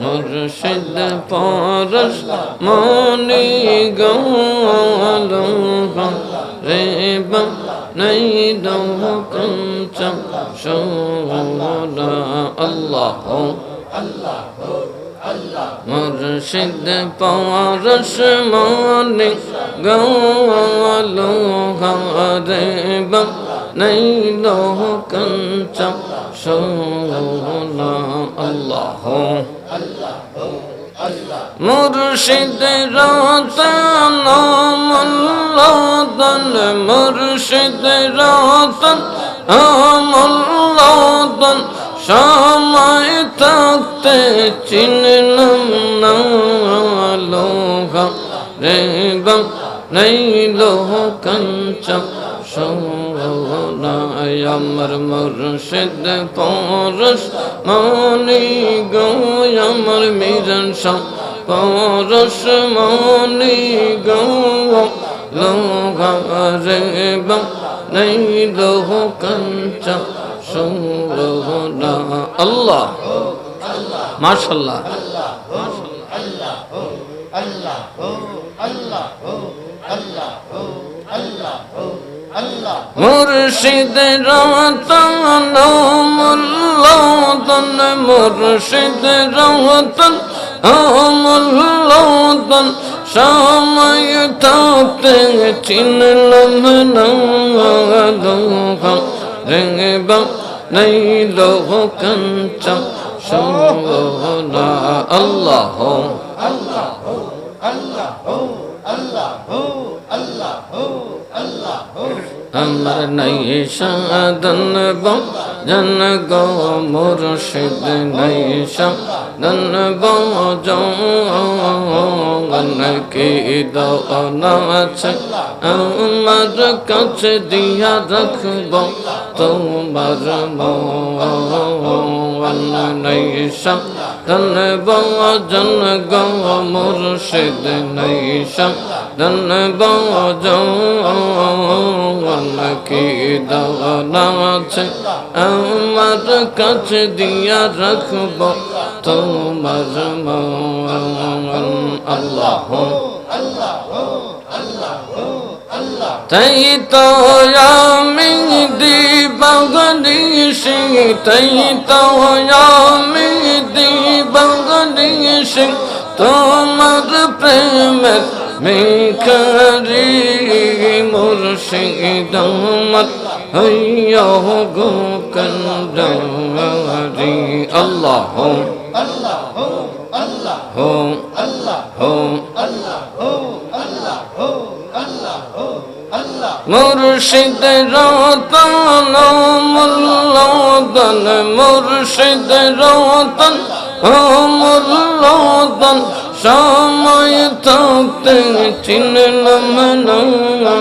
মুর্শিদ পরশ মনি গৌল রে নাই দহ কঞ্চম সোনা আল্লাহ মুর্শিদ পরশ মনি গৌল রে নাই দহ কঞ্চম সোনা আল্লাহ। মুর্শিদ রতন মোল্লাদন মুর্শিদ রতন মোল্লাদন সময় থাকতে চিনলাম না লোহা রে নেই লোহ কঞ্চম সোনায় আমার মুর্শিদ পরশ মনি গো আমার মিরন সম পরশ মনি গো লোহারে বম নেই লোহ কঞ্চম সোনা আল্লাহ মাশাল্লাহ মুর্শিদ রতন মুল্লাদন মুর্শিদ রতন মুল্লাদন সময় থাকতে চিনলাম না রে বাম নেই লোহ কঞ্চম সোনা আল্লাহ। আমার নাই সাদন জন গো মুর্শিদ নাই সাদন জন কি দনা আছে আমার কাছে দিয়া রাখব তোমার মন নাই সাদন জন গো মুর্শিদ নাই সাদন জন কি দানা আছে আমার কাছে দিয়া রাখব তোমার আল্লাহ, তাই তো আমি দিবাগনিসি তাই তো আমি দিবাগনিসি তোমার প্রেমের মেঘরি মুর্শিদ মত হইয়া গো কন্ডারি। আল্লাহ হো হো মুর্শিদ রতন মুল্লাদন মুর্শিদ রতন মুল্লাদন। সময় থাকতে চিনলাম লোহারে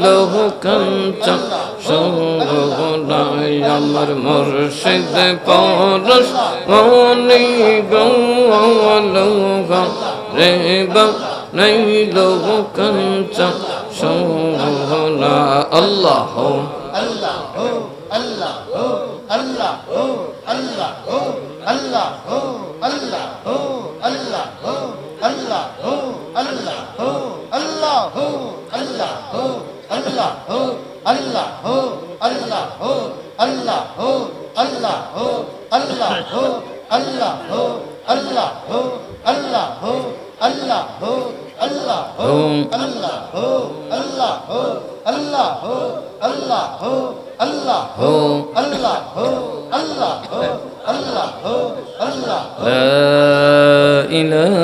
লোহ কঞ্চম সোনায় আমার মুর্শিদ পরশ মনি গৌলোহা রে নাই লোহ কঞ্চম সোনা আল্লাহ হো আল্লাহ হো আল্লাহ হো আল্লাহ হো আল্লাহ হো আল্লাহ হো আল্লাহ হো আল্লাহ হো আল্লাহ হো আল্লাহ হো আল্লাহ হো আল্লাহ হো আল্লাহ হো আল্লাহ হো আল্লাহ হো আল্লাহ হো আল্লাহ হো আল্লাহ হো আল্লাহ হো ইলাহা